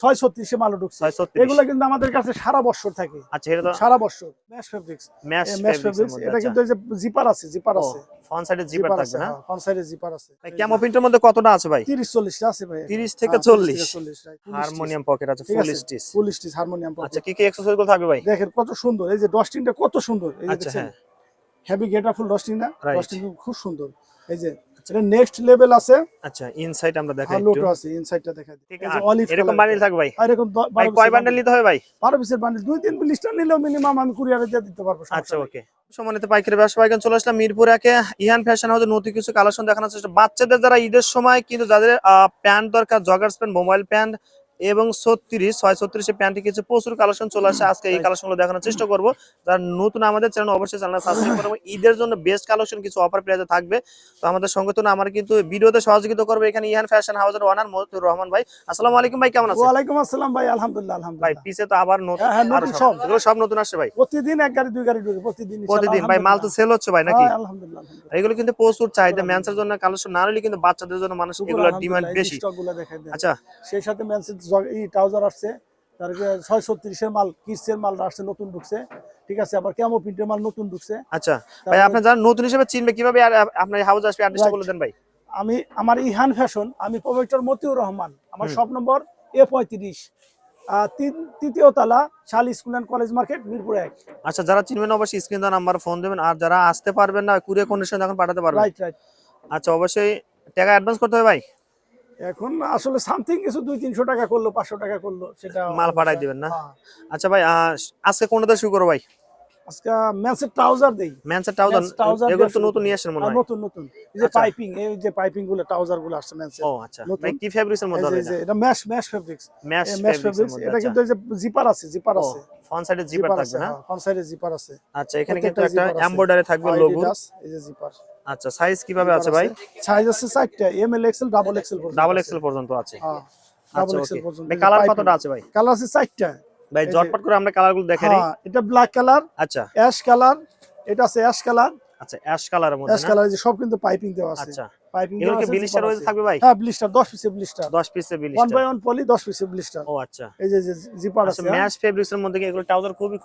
ছয় ছত্রিশে মাল ঢুকছে এগুলো কিন্তু আমাদের কাছে সারা বছর থাকে। আচ্ছা এটা সারা বছর। ম্যাশ ফেব্রিক্স ম্যাশ ফেব্রিক্স এটা কিন্তু এই যে জিপার আছে জিপার আছে। ফ্রন্ট সাইডে জিপার থাকবে না? ফ্রন্ট সাইডে জিপার আছে। ক্যামো প্রিন্টের মধ্যে কতটা আছে ভাই? 30 40 টা আছে ভাই। 30 থেকে 40 হারমোনিয়াম পকেট আছে ফুল আছে স্টিচ ফুল স্টিচ হারমোনিয়াম আচ্ছা কি কি অ্যাকসেসরি গুলো থাকবে ভাই? দেখেন কত সুন্দর। এই যে ডস্টিংটা কত সুন্দর। এই যে আচ্ছা হ্যাঁ। হেভি গেটার ফুল ডস্টিং না. ডস্টিং খুব সুন্দর। এই যে এটা নেক্সট লেভেল আছে। আচ্ছা ইনসাইড আমরা দেখাই একটু। লোটো আছে ইনসাইডটা দেখাই ঠিক আছে অলিভ এরকম বান্ডেল থাকবে ভাই। এরকম ভাই কয় বান্ডেল নিতে হবে ভাই? বারো পিসের বান্ডেল দুই তিন লিস্টার নিলেও মিনিমাম আমি কুরিয়ারে দিয়ে দিতে পারব আচ্ছা ওকে সম্মানিত পাইকারি ব্যবসা পাইকার চলে আসলাম মিরপুর একে। ইহান ফ্যাশন হাউসে নতুন কিছু কালেকশন দেখানোর চেষ্টা। বাচ্চাদের যারা ঈদের সময় কিন্তু যাদের প্যান্ট দরকার জগার্স প্যান্ট মোবাইল প্যান্ট এবং ছত্রিশ ছয় ছত্রিশে প্যান্টে কিছু প্রচুর কালেকশন চলে আসে। আজকে এই Right. কালেকশনগুলো দেখানোর চেষ্টা করব। যারা নতুন আমাদের চ্যানেল অবশ্যই চ্যানেল সাবস্ক্রাইব করব ঈদের জন্য বেস্ট কালেকশন কিছু অফার প্রাইজে থাকবে। তো আমাদের সঙ্গে তো আমার কিন্তু ভিডিওতে সহযোগিতা করবে এখানে ইহান ফ্যাশন হাউসের ওনার মতুর রহমান ভাই। আসসালামু আলাইকুম ভাই কেমন আছেন? ওয়ালাইকুম আসসালাম ভাই আলহামদুলিল্লাহ ভাই পিছে তো আবার নতুন হ্যাঁ, হ্যাঁ, নতুন সব। এগুলো সব নতুন আসছে ভাই। প্রতিদিন এক গাড়ি দুই গাড়ি ঢুকে প্রতিদিন প্রতিদিন ভাই মাল তো সেল হচ্ছে ভাই নাকি? হ্যাঁ, আলহামদুলিল্লাহ আলহামদুলিল্লাহ। এগুলো কিন্তু প্রচুর চাহিদা। শুকুর ম্যান্সের জন্য কালেকশন না হলে কিন্তু বাচ্চাদের জন্য মানুষ এগুলোর ডিমান্ড বেশি। আচ্ছা। সেই সাথে ম্যানসের এই ট্রাউজার আসছে তারপরে ছয় ছত্রিশের মাল কিডসের মাল আসছে নতুন ঢুকছে। ঠিক আছে আবার ক্যামো প্রিন্টের মাল নতুন ঢুকছে। আচ্ছা ভাই আপনার যারা নতুন হিসেবে চিনবে কীভাবে আপনার হাউস আসবে অ্যাড্রেসটা বলে দেন ভাই। আমি আমার ইহান ফ্যাশন আমি প্রফেসর মতিউর রহমান আমার। শপ নম্বর এ পঁয়ত্রিশ তৃতীয় তালা শাল school and college market Mirpur এক। আচ্ছা যারা চিনবেন অবশ্যই স্ক্রিন দেওয়া নাম্বার ফোন দেবেন আর যারা আসতে পারবেন না কুরিয়ার কন্ডিশন এখন পাঠাতে পারবেন। রাইট রাইট আচ্ছা অবশ্যই টাকা অ্যাডভান্স করতে হবে ভাই। এখন আসলে সামথিং কিছু দুই তিনশো টাকা করল পাঁচশো টাকা করল সেটা মাল পাঠাই দিবেন না? হ্যাঁ। আচ্ছা ভাই আজকে কোনটা শুরু করো ভাই? আজকে ম্যানসের ট্রাউজার দেই। ম্যানসের ট্রাউজার এগুলো তো নতুন নিয়ে আসেন মনে হয় নতুন নতুন। এই যে আচ্ছা। পাইপিং এই যে পাইপিংগুলো ট্রাউজারগুলো আসছে ম্যানসের ও আচ্ছা। ভাই কি ফেব্রিক্সের মধ্যে হবে এটা? Mesh mesh fabrics mesh mesh fabrics এটা আচ্ছা। কিন্তু এই যে জিপার আছে জিপার আছে। ফ্রন্ট সাইডে জিপার থাকবে আছে না? হ্যাঁ ফ্রন্ট সাইডে জিপার আছে। আচ্ছা এখানে কিন্তু একটা এমব্রয়ডারি থাকবে লোগো এই যে জিপার আচ্ছা সাইজ কীভাবে আছে ভাই? সাইজ আছে চারটা M L XL double XL পর্যন্ত ডাবল। এক্সেল পর্যন্ত আছে। হ্যাঁ আচ্ছা ডাবল ওকে এক্সেল পর্যন্ত ভাই কালার কতটা আছে ভাই? কালার আছে চারটা। ভাই জটপট করে আমরা কালারগুলো দেখে নিই। হ্যাঁ এটা ব্ল্যাক কালার আচ্ছা। অ্যাশ কালার এটা আছে অ্যাশ কালার আচ্ছা অ্যাশ কালারের মধ্যে অ্যাশ কালার যে সব কিন্তু পাইপিং দেওয়া আছে। আচ্ছা। পাইপিং দেওয়া আছে বিলিস্টার থাকবে ভাই? হ্যাঁ ব্লিস্টার 10 পিসের ব্লিস্টার 10 পিসের বিলিস্টার বাই ওয়ান পলি 10 পিসের ব্লিস্টার ও আচ্ছা। এই যে যে জিপার আচ্ছা আছে হ্যাঁ। ম্যাচ ফেব্রিক্স মধ্যে এগুলো ট্রাউজার খুবই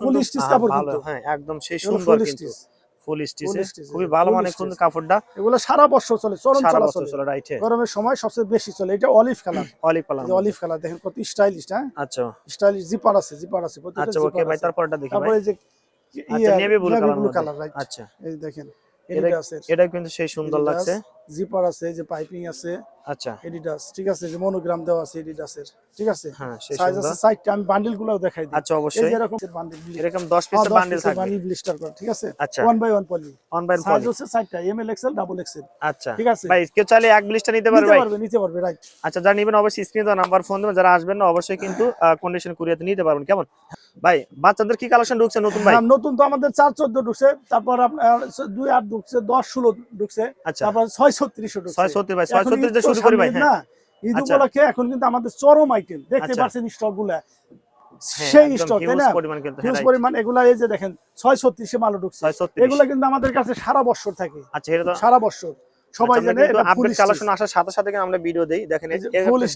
কাপড় ভালো। হ্যাঁ একদম সেই সুন্দর কিন্তু। ফুল স্টিচে। খুবই ভালো মানে কোন কাপড়টা। এগুলো সারা বছর চলে চরম সারা বছর চলে। রাইট গরমের সময় সবচেয়ে বেশি চলে। এটা olive colour olive colour olive colour দেখেন কত স্টাইলিশ হ্যাঁ? আচ্ছা। স্টাইলিশ জিপার আছে জিপার আছে। আচ্ছা ওকে ভাই তারপরটা দেখি ভাই। তারপরে যে আচ্ছা navy blue colour blue colour right আচ্ছা। এই দেখেন। এটা কিন্তু সেই সুন্দর লাগছে। জিপার আছে যে পাইপিং আছে আচ্ছা। এডিডাস ঠিক আছে যে মনোগ্রাম দেওয়া আছে এডিডাসের ঠিক আছে? হ্যাঁ সাইজ আছে সাইডটা আমি বান্ডিল দেখাই দিই। আচ্ছা অবশ্যই। এরকম বান্ডিল এরকম 10 পিসের বান্ডেল থাকবে। বান্ডিল ব্লিস্টার করে ঠিক আছে? আচ্ছা। One by poly by size হচ্ছে সাইডটা M L XL double XL আচ্ছা। ঠিক আছে? ভাই কেউ চাইলে এক ব্লিস্টার নিতে পারবে নিতে পারবে? নিতে পারবে রাইট আচ্ছা যারা নেবেন অবশ্যই স্ক্রিনে দেওয়া নাম্বার ফোন দেবেন যারা আসবেন না অবশ্যই কিন্তু কন্ডিশন কুরিয়াতে নিতে পারবেন কেমন? ভাই বাচ্চাদের কি কালেকশন ঢুকছে নতুন ভাই? হ্যাঁ, নতুন তো আমাদের চার চোদ্দ ঢুকছে তারপর আপনার দুই আট ঢুকছে দশ ষোলো ঢুকছে আচ্ছা। তারপর ছয় ছত্রিশও ঢুকছে। ছয় সত্তর ভাই ছয় দিয়ে শুরু করি ভাই হ্যাঁ। না ঈদ আচ্ছা। উপলক্ষে এখন কিন্তু আমাদের চরম আইটেম দেখতে আচ্ছা। পাচ্ছেন স্টকগুলা হ্যাঁ, সেই স্টক তাই না? হিউজ হ্যাঁ, পরিমাণ এগুলা এই যে দেখেন ছয় ছত্রিশে মাল ঢুকছে। এগুলা কিন্তু আমাদের কাছে সারা বছর থাকে। আচ্ছা সারা বছর। সবাই জানে এটা ফুল আপডেট কালেকশন আসার সাথে সাথে কিন্তু আমরা ভিডিও দেই। দেখেন যে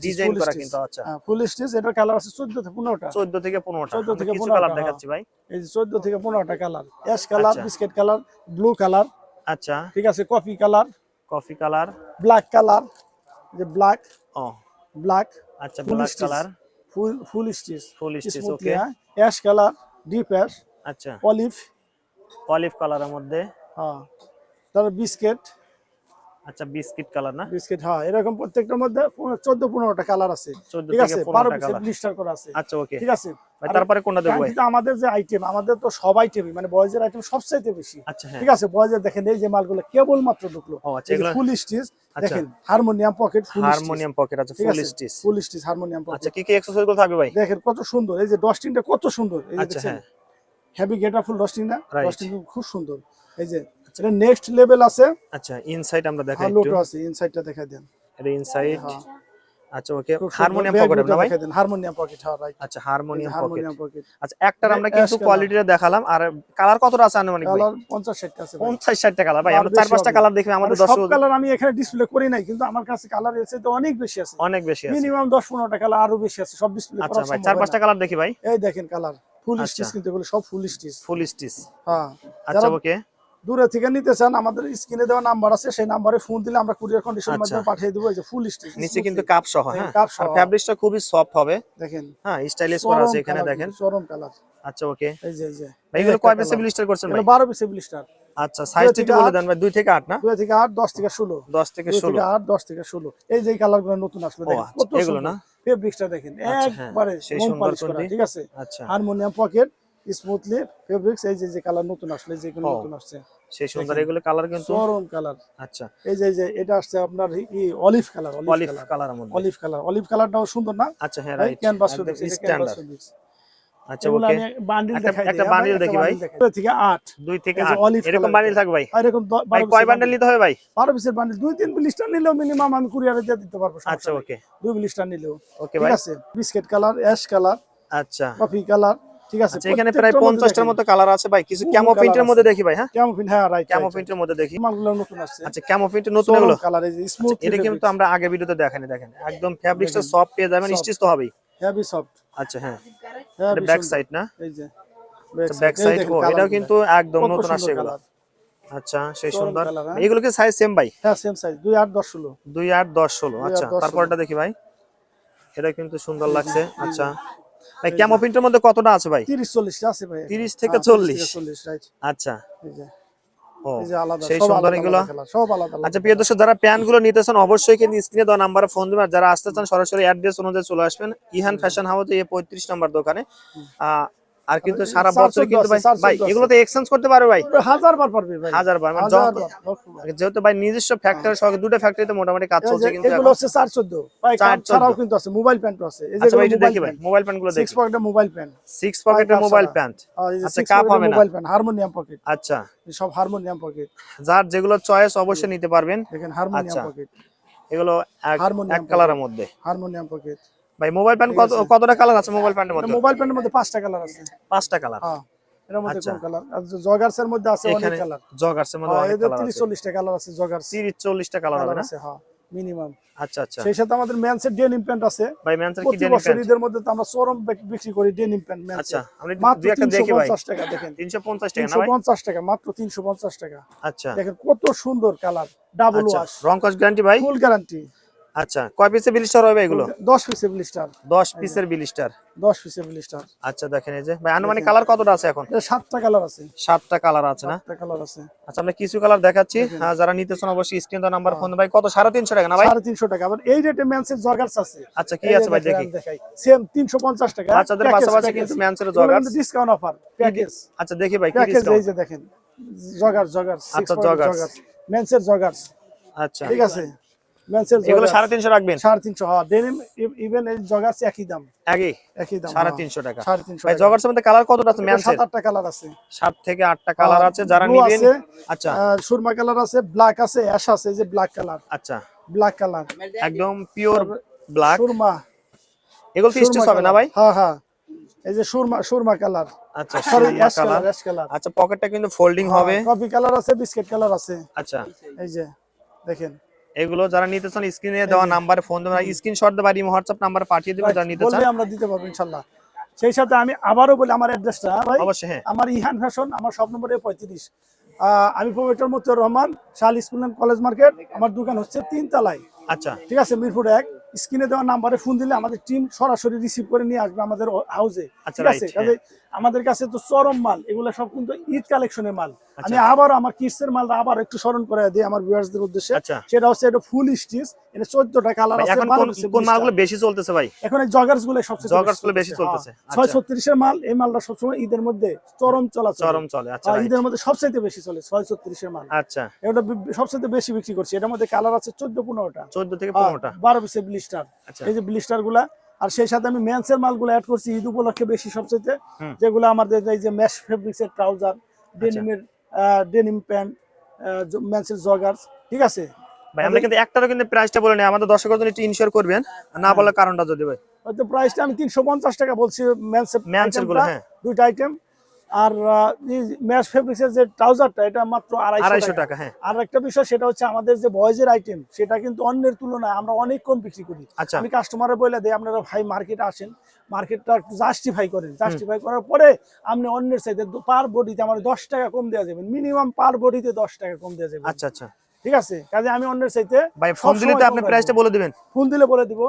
ডিজাইন করা কিন্তু আচ্ছা। ফুল স্টিচ এটার কালার আছে চোদ্দ থেকে পনেরোটা। 14 থেকে 15টা 14 থেকে কিছু 15টা, কালার হ্যাঁ। দেখাচ্ছি ভাই। এই যে চোদ্দ থেকে পনেরোটা কালার অ্যাশ কালার আচ্ছা। বিস্কিট কালার ব্লু কালার আচ্ছা। ঠিক আছে coffee colour coffee colour black colour যে ব্ল্যাক ও। ব্ল্যাক আচ্ছা black colour full full stitch full stitch okay হ্যাঁ। অ্যাশ কালার ডিপ অ্যাশ আচ্ছা। অলিভ অলিভ কালারের মধ্যে। হ্যাঁ। তারপর বিস্কিট আচ্ছা বিস্কিট কালার না? বিস্কিট হ্যাঁ এরকম প্রত্যেকটার মধ্যে চোদ্দ পনেরোটা কালার আছে। ঠিক আছে বারো 15টা পিসের কালার। ব্লিস্টার করা আছে। আচ্ছা ওকে। ঠিক আছে? ভাই তারপরে কোনটা দেখব ভাই? আমাদের যে আইটেম আমাদের তো সব আইটেমই মানে বয়েজের আইটেম সবচাইতে বেশি। আচ্ছা হ্যাঁ। ঠিক আছে বয়েজের দেখেন এই যে মালগুলো কেবল মাত্র ঢুকলো। ও আচ্ছা এগুলো ফুল স্টিচ আচ্ছা। দেখেন harmonium pocket full harmonium pocket আছে full stitch full stitch harmonium pocket আচ্ছা কি কি অ্যাকসেসরি গুলো থাকবে ভাই? দেখেন কত সুন্দর এই যে ডস্টিংটা কত সুন্দর। এই যে আচ্ছা দেখছেন হ্যাঁ। হেভি ফুল ডস্টিং না. ডস্টিং খুব সুন্দর। এই যে এটা নেক্সট লেভেল আছে। আচ্ছা ইনসাইড আমরা দেখাই আর একটু। লোটো আছে ইনসাইডটা দেখা দেন। এটা ইনসাইড হ্যাঁ। আচ্ছা ওকে হারমোনিয়াম পকেট না ভাই? দেখাই দেন, হারমোনিয়াম পকেট হ্যাঁ রাইট আচ্ছা হারমোনিয়াম পকেট আচ্ছা একটার আমরা কিন্তু কোয়ালিটিটা দেখালাম আর কালার কতটা আছে আনুমানিক ভাই? কালার 50 60 আছে ভাই। পঞ্চাশ ষাটটা কালার ভাই আমরা চার পাঁচটা কালার দেখি আমাদের মানে সব কালার আমি এখানে ডিসপ্লে করি নাই কিন্তু আমার কাছে কালার এসে তো অনেক বেশি আছে। অনেক বেশি আছে। মিনিমাম 10 15টা কালার আরও বেশি আছে সব ডিসপ্লে আচ্ছা ভাই চার পাঁচটা কালার দেখি ভাই। এই দেখেন কালার ফুল আচ্ছা। স্টিচ কিন্তু এগুলো সব ফুল স্টিচ ফুল স্টিচ হ্যাঁ আচ্ছা ওকে। দূরে থেকে নিতে চান আমাদের স্ক্রিনে দেওয়া নাম্বার আছে সেই নাম্বারে ফোন দিলে আমরা কুরিয়ার কন্ডিশন আচ্ছা। মাধ্যমে পাঠিয়ে দেবো এই যে ফুল স্টিচ নিচে কিন্তু কাপ সহ হ্যাঁ? কাপ সহ। আর ফ্যাব্রিকটা খুবই সফট হবে। দেখেন। হ্যাঁ স্টাইলিশ করা আছে এখানে দেখেন। চরম কালার আচ্ছা ওকে। এই যে এই যে। ভাই এগুলো কয় পিসে ব্লিস্টার করছেন ভাই? এগুলো 12 পিসে ব্লিস্টার আচ্ছা সাইজটা একটু বলে। দেন ভাই দুই থেকে আট না? 2 থেকে 8 10 থেকে 16 দশ থেকে 2 ষোলো। থেকে 8 10 থেকে 16 এই যে কালারগুলো নতুন আসলো দেখেন আচ্ছা, কত এগুলো না? ফেব্রিক্সটা দেখেন আচ্ছা, হ্যাঁ, একবারে সেই সুন্দর? ঠিক আছে? আচ্ছা। হারমোনিয়াম পকেট স্মুথলি ফেব্রিক্স এই যে যে কালার নতুন আসলে যে ও। নতুন আসছে। সেই সুন্দর এগুলো কালার কিন্তু চরম কালার আচ্ছা। এই যে যে এটা আসছে আপনার ই অলিভ কালার অলিভ কালার মধ্যে। অলিভ কালার অলিভ কালারটাও সুন্দর না? আচ্ছা হ্যাঁ রাইট ক্যানভাস স্ট্যান্ডার্ড আচ্ছা ওকে বান্ডিল একটা- দেখাই একটা দেখি ভাই। দুই থেকে 8 দুই থেকে এরকম বান্ডিল। থাকবে ভাই। আর এরকম ভাই কয় বান্ডেল নিতে হবে ভাই? 12 পিসের বান্ডিল দুই তিন ব্লিস্টার নিলেও মিনিমাম আমি কুরিয়ারে দিয়ে দিতে পারব আচ্ছা ওকে দুই ব্লিস্টার নিলেও। ওকে ঠিক আছে? বিস্কিট কালার অ্যাশ কালার আচ্ছা। কফি কালার ঠিক আছে আচ্ছা এখানে প্রায় পঞ্চাশটার মতো কালার আছে ভাই কিছু ক্যামো প্রিন্টের মধ্যে দেখি ভাই হ্যাঁ? কেমন পিন হ্যাঁ রাইট ক্যামো প্রিন্টের মধ্যে দেখি। মালগুলো নতুন আসছে। আচ্ছা ক্যামো প্রিন্টের নতুন এগুলো? কালার এই স্মুথ এটা কিন্তু আমরা আগে ভিডিওতে দেখানি। দেখেন একদম সফট পেয়ে যাবেন স্টিচ তো হবেই। হেভি সফট আচ্ছা হ্যাঁ। হেভি ব্যাক সাইড না? এই যে ব্যাক সাইড ও এটাও কিন্তু একদম নতুন আসছে এগুলো। আচ্ছা সেই সুন্দর। হ্যাঁ। এগুলো কি সাইজ সেম ভাই? হ্যাঁ সেম সাইজ দুই আট দশ ষোলো। দুই আট দশ ষোলো দুই আট আচ্ছা দশ তারপরটা দেখি ভাই। এটা কিন্তু সুন্দর লাগছে আচ্ছা। ভাই ক্যামো প্রিন্টের মধ্যে কতটা আছে ভাই? তিরিশ চল্লিশটা আছে ভাই 30 থেকে হ্যাঁ, 40 চল্লিশ। আচ্ছা। এই যে। সেই সুন্দর এগুলো? আচ্ছা প্রিয় দর্শক যারা প্যান্টগুলো নিতে চান অবশ্যই কিন্তু স্ক্রিনে দেওয়া নাম্বারে ফোন দিবেন। আর যারা আসতে চান সরাসরি অ্যাড্রেস অনুযায়ী চলে আসবেন। ইহান ফ্যাশন হাউসে এই পঁয়ত্রিশ নম্বর দোকানে। আহ, আর কিন্তু সারা বছর কিন্তু ভাই ভাই এগুলো তো এক্সচেঞ্জ করতে পারবে ভাই। হাজার বার পারবে ভাই। হাজার বার মানে। যেহেতু ভাই নিজস্ব ফ্যাক্টরি সহ দুটো ফ্যাক্টরিতে মোটামুটি কাজ চলছে কিন্তু এগুলো হচ্ছে চার চোদ্দ। ভাই ছাড়াও কিন্তু আছে মোবাইল প্যান্টও আছে। এই যে আচ্ছা ভাই দেখি ভাই মোবাইল প্যান্টগুলো দেখি। পকেটের মোবাইল প্যান্ট পকেটের মোবাইল প্যান্ট আচ্ছা, কাপ হবে না। মোবাইল প্যান্ট হারমোনিয়াম পকেট আচ্ছা। সব হারমোনিয়াম পকেট যার যেগুলো চয়েস অবশ্যই নিতে পারবেন। দেখেন হারমোনিয়াম আচ্ছা। পকেট এগুলো এক কালারের মধ্যে। হারমোনিয়াম পকেট ভাই মোবাইল প্যান্ট কত কতটা কালার আছে মোবাইল প্যান্টের মধ্যে? মোবাইল প্যান্টের মধ্যে পাঁচটা কালার আছে। পাঁচটা কালার হ্যাঁ এর মধ্যে আচ্ছা। কোন কালার আর জগার্স এর মধ্যে আছে অনেক কালার জগার্স এর মধ্যে অনেক এদের কালার আছে। চল্লিশটা কালার আছে জগার্স 30 40টা কালার হবে না? হ্যাঁ মিনিমাম আচ্ছা আচ্ছা। সেই সাথে আমাদের ম্যানসের ডেনিম প্যান্ট আছে। ভাই ম্যানসের কি ডেনিম প্যান্ট মধ্যে তো আমরা চরম বিক্রি করি ডেনিম প্যান্ট আচ্ছা আমরা মাত্র একটা দেখি ভাই। পঞ্চাশ টাকা দেখেন। 350 টাকা না ভাই? পঞ্চাশ টাকা মাত্র তিনশো পঞ্চাশ টাকা। আচ্ছা। দেখেন কত সুন্দর কালার ডাবল ওয়াশ রং কস গ্যারান্টি ভাই? ফুল গ্যারান্টি আচ্ছা কয় পিসের বিলিস্টার হবে এগুলো? দশ পিসের ব্লিস্টার 10 পিসের বিলিস্টার দশ পিসের ব্লিস্টার আচ্ছা দেখেন এই যে। ভাই আনুমানিক কালার কতটা আছে এখন? এটা সাতটা কালার আছে। সাতটা কালার আছে না? সাতটা কালার আছে। আচ্ছা আমরা কিছু কালার দেখাচ্ছি। হ্যাঁ, যারা নিতে চান অবশ্যই স্ক্রিন দেওয়া নাম্বার ফোন ভাই কত? 350 টাকা না ভাই? সাড়ে তিনশো টাকা। আবার এই রেটে ম্যানসের জগার্স আছে। আচ্ছা কি আছে ভাই দেখি। সেম তিনশো পঞ্চাশ টাকা। বাচ্চাদের পাশাপাশি কিন্তু ম্যানসের জগার্স ডিসকাউন্ট অফার প্যাকেজ আচ্ছা দেখি ভাই কি প্যাকেজ এই যে দেখেন। জগার জগার আচ্ছা, joggers। মেন্সের জগার্স আচ্ছা। ঠিক আছে? মেন্সের এগুলো 350 রাখবেন? হ্যাঁ ডেনিম ইভেন এই জগার্স একই দাম। আগে একই দাম সাড়ে তিনশো টাকা। সাড়ে তিনশো ভাই জগার্সের মধ্যে কালার কতটা আছে? কালার আছে। সাত থেকে আটটা কালার আছে যারা Blue আচ্ছা। সুরমা কালার আছে ব্ল্যাক আছে অ্যাশ আছে যে ব্ল্যাক কালার আচ্ছা। ব্ল্যাক কালার একদম পিওর ব্ল্যাক সুরমা। এগুলো তো স্টিচ হবে না ভাই? হ্যাঁ হ্যাঁ। এই যে সুরমা সুরমা কালার আচ্ছা সুরমা কালার আচ্ছা পকেটটা কিন্তু ফোল্ডিং হবে। কফি কালার আছে বিস্কিট কালার আছে। আচ্ছা। এই যে দেখেন। এগুলো যারা নিতে চান স্ক্রিনে দেওয়া নাম্বারে ফোন দেবেন স্ক্রিনশট দেবেন ইমো হোয়াটসঅ্যাপ নাম্বারে পাঠিয়ে দেবেন যারা নিতে চান। আমরা দিতে পারব ইনশাল্লাহ। সেই সাথে আমি আবারও বলি আমার অ্যাড্রেসটা ভাই। অবশ্যই হ্যাঁ। আমার ইহান ফ্যাশন আমার সব নম্বরে পঁয়ত্রিশ। আমি প্রফেসর মতিউর রহমান শাল স্কুল অ্যান্ড কলেজ মার্কেট আমার দোকান হচ্ছে তিন তলায় আচ্ছা। ঠিক আছে মিরপুর এক। স্ক্রিনে দেওয়া নাম্বারে ফোন দিলে আমাদের টিম সরাসরি রিসিভ করে নিয়ে আসবে আমাদের হাউসে আচ্ছা, ঠিক আছে আমাদের কাছে তো চরম মাল এগুলো সব কিন্তু ঈদ কালেকশনের মাল। আচ্ছা। আমি আবার আমার কিডসের মালটা আবার একটু স্মরণ করে দিই আমার ভিউয়ার্সদের উদ্দেশ্যে। আচ্ছা। সেটা হচ্ছে এটা ফুল স্টিচ এটা কালার আছে এখন কোন এর। মালগুলো বেশি চলতেছে ভাই? এখন এই জগার্সগুলো সবচেয়ে গুলো বেশি চলতেছে, হ্যাঁ। ছয় আচ্ছা। মাল এই মালটা সবসময় ঈদের মধ্যে চরম চলা চরম চলে আচ্ছা হ্যাঁ, ঈদের মধ্যে সবচাইতে বেশি চলে ছয় ছত্রিশের মাল। আচ্ছা। এটা সবচাইতে বেশি বিক্রি করছি। এটার মধ্যে কালার আছে চোদ্দ পনেরোটা। 14 থেকে হ্যাঁ, 15টা বারো পিসের ব্লিস্টার এই যে ব্লিস্টারগুলা আর সেই সাথে আমি মেন্সের মালগুলো অ্যাড করছি ঈদ উপলক্ষে বেশি সবচেয়ে যেগুলো আমাদের এই যে ম্যাশ ফেব্রিক্স এর ট্রাউজার ডেনিমের ডেনিম প্যান্ট মেন্সের জগার্স ঠিক আছে? ভাই আমরা কিন্তু একটারও কিন্তু প্রাইসটা বলে নেই আমাদের দর্শকের জন্য একটু ইনশিওর করবেন না বলার কারণটা যদি ভাই। হয়তো প্রাইসটা আমি তিনশো পঞ্চাশ টাকা বলছি ম্যানসের ম্যানসেরগুলো হ্যাঁ। দুইটা আইটেম আর ফেব্রিক্সের যে ট্রাউজারটা এটা মাত্র আড়াইশো টাকা। হ্যাঁ। আর একটা বিষয় সেটা হচ্ছে আমাদের যে বয়েজের আইটেম সেটা কিন্তু অন্যের তুলনায় আমরা অনেক কম বিক্রি করি। আচ্ছা। আমি কাস্টমারে বলে দিই আপনারা ভাই মার্কেটে আসেন মার্কেটটা জাস্টিফাই করেন। জাস্টিফাই করার পরে আপনি অন্যের সাইডে পার বডিতে আমার দশ টাকা কম দেওয়া যাবে। মিনিমাম পার বডিতে দশ টাকা কম দেওয়া যাবে। আচ্ছা আচ্ছা। ঠিক আছে? কাজে আমি অন্যের চাইতে ভাই ফোন দিলে তো আপনি প্রাইসটা বলে দিবেন। ফোন দিলে বলে দিব।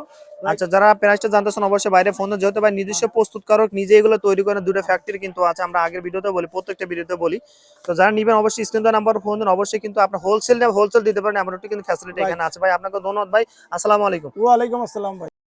আচ্ছা যারা প্রাইসটা জানতেছেন অবশ্যই বাইরে ফোন যেহেতু ভাই নিজস্ব প্রস্তুতকারক নিজে এগুলো তৈরি করেন দুটো ফ্যাক্টরি কিন্তু আছে আমরা আগের ভিডিওতে বলি প্রত্যেকটা ভিডিওতে বলি। তো যারা নিবেন অবশ্যই স্ক্রিন নাম্বার ফোন দেন। অবশ্যই কিন্তু আপনার হোলসেল হোলসেল দিতে পারেন। এমন একটু কিন্তু ফ্যাসিলিটি এখানে আছে। ভাই আপনাকে ধন্যবাদ। ভাই আসসালামু আলাইকুম। ওয়ালাইকুম আসসালাম ভাই।